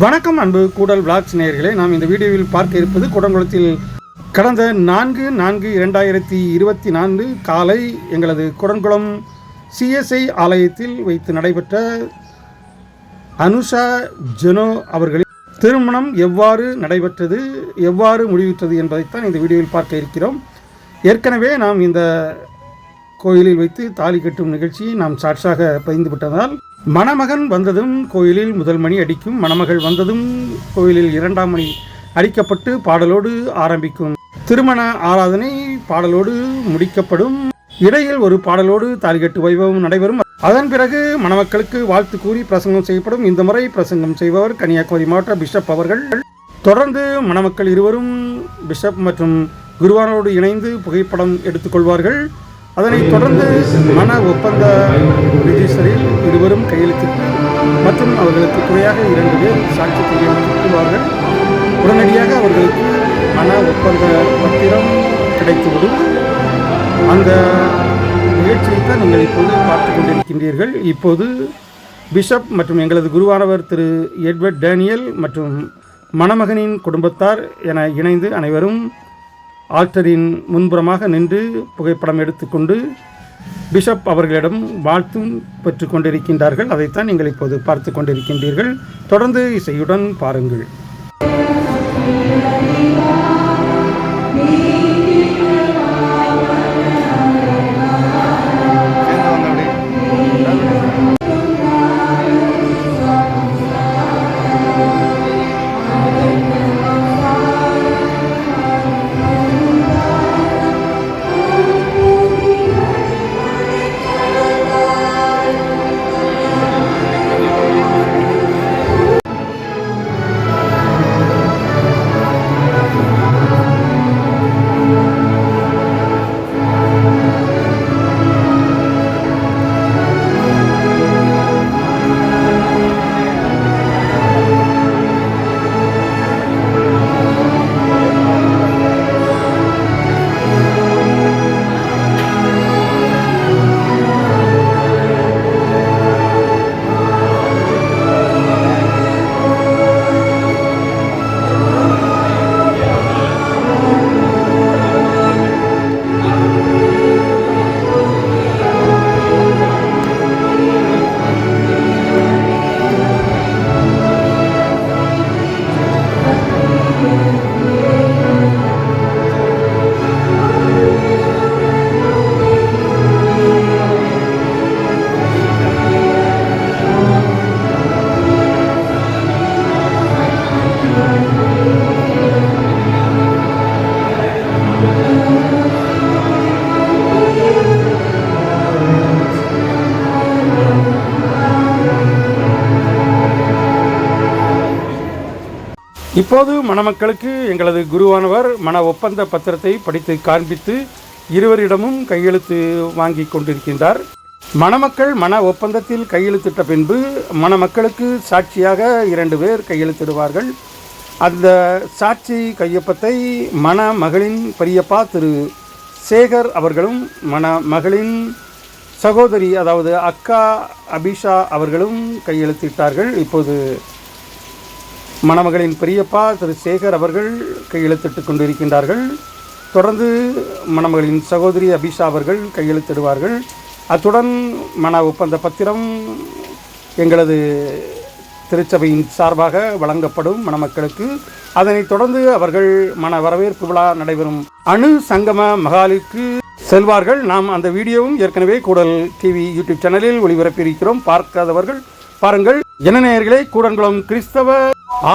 வணக்கம் அன்பு கூடல் விளாக்ஸ் நேயர்களே. நாம் இந்த வீடியோவில் பார்க்க இருப்பது குடங்குளத்தில் கடந்த நான்கு நான்கு இரண்டாயிரத்தி இருபத்தி நான்கு காலை எங்களது குடங்குளம் சிஎஸ்ஐ ஆலயத்தில் வைத்து நடைபெற்ற அனுஷா ஜெனோ அவர்களின் திருமணம் எவ்வாறு நடைபெற்றது எவ்வாறு முடிவுற்றது என்பதைத்தான் இந்த வீடியோவில் பார்க்க இருக்கிறோம். ஏற்கனவே நாம் இந்த கோயிலில் வைத்து தாலி கட்டும் நிகழ்ச்சியை நாம் சாட்சாக பதிந்து விட்டதால் மணமகன் வந்ததும் கோயிலில் முதல் மணி அடிக்கும். மணமகள் வந்ததும் கோயிலில் இரண்டாம் மணி அடிக்கப்பட்டு பாடலோடு ஆரம்பிக்கும். திருமண ஆராதனை பாடலோடு முடிக்கப்படும். இடையில் ஒரு பாடலோடு தாலிகட்டு வைபவம் நடைபெறும். அதன் பிறகு மணமக்களுக்கு வாழ்த்து கூறி பிரசங்கம் செய்யப்படும். இந்த முறை பிரசங்கம் செய்பவர் கன்னியாகுமரி மாவட்ட பிஷப் அவர்கள். தொடர்ந்து மணமக்கள் இருவரும் பிஷப் மற்றும் குருவானோடு இணைந்து புகைப்படம் எடுத்துக்கொள்வார்கள். அதனைத் தொடர்ந்து மன ஒப்பந்த ரிஜிஸ்டரில் இருவரும் கையெழுத்து மற்றும் அவர்களுக்கு துணையாக இரண்டு பேர் சாட்சி கையெழுத்துவார்கள் உடனடியாக அவர்களுக்கு மன ஒப்பந்த பத்திரம் கிடைத்துவிடும். அந்த நிகழ்ச்சியை தான் நீங்கள் இப்போது பார்த்து கொண்டிருக்கின்றீர்கள். இப்போது பிஷப் மற்றும் எங்களது குருவானவர் திரு எட்வர்ட் டேனியல் மற்றும் மணமகனின் குடும்பத்தார் என இணைந்து அனைவரும் ஆல்டரின் முன்புறமாக நின்று புகைப்படம் எடுத்துக்கொண்டு பிஷப் அவர்களிடம் வாழ்த்தும் பெற்று கொண்டிருக்கின்றார்கள். அதைத்தான் நீங்கள் இப்போது பார்த்து கொண்டிருக்கின்றீர்கள். தொடர்ந்து இசையுடன் பாருங்கள். இப்போது மணமக்களுக்கு எங்களது குருவானவர் மன ஒப்பந்த பத்திரத்தை படித்து காண்பித்து இருவரிடமும் கையெழுத்து வாங்கி கொண்டிருக்கின்றார். மணமக்கள் மன ஒப்பந்தத்தில் கையெழுத்திட்ட பின்பு மணமக்களுக்கு சாட்சியாக இரண்டு பேர் கையெழுத்திடுவார்கள். அந்த சாட்சி கையொப்பத்தை மணமகளின் பெரியப்பா திரு சேகர் அவர்களும் மணமகளின் சகோதரி அதாவது அக்கா அபிஷா அவர்களும் கையெழுத்திட்டார்கள். இப்போது மணமகளின் பெரியப்பா திரு சேகர் அவர்கள் கையெழுத்திட்டு கொண்டிருக்கின்றார்கள். தொடர்ந்து மணமகளின் சகோதரி அபிஷா அவர்கள் கையெழுத்திடுவார்கள். அத்துடன் மன ஒப்பந்த பத்திரம் எங்களது திருச்சபையின் சார்பாக வழங்கப்படும் மணமக்களுக்கு. அதனைத் தொடர்ந்து அவர்கள் மன வரவேற்பு விழா நடைபெறும். அணு சங்கம மகாலுக்கு செல்வார்கள். நாம் அந்த வீடியோவும் ஏற்கனவே கூடல் டிவி யூடியூப் சேனலில் ஒளிபரப்பியிருக்கிறோம். பார்க்காதவர்கள் பாருங்கள். ஜனநேயர்களே கூடங்குளம் கிறிஸ்தவ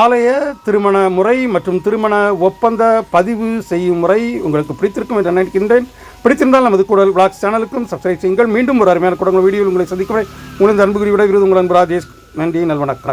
ஆலய திருமண முறை மற்றும் திருமண ஒப்பந்த பதிவு செய்யும் முறை உங்களுக்கு பிடித்திருக்கும் என்று நினைக்கின்றேன். பிடித்திருந்தால் நமது கூடல் பிளாக்ஸ் சேனலுக்கும் சப்ஸ்கிரைப் செய்யுங்கள். மீண்டும் ஒரு அருமையான கூடங்குளம் வீடியோவில் உங்களை சந்திக்கிறேன் உங்களது அன்புகுறி விட விருது உங்கள் அன்பு ராஜேஷ். நன்றி நல்வணக்கம்.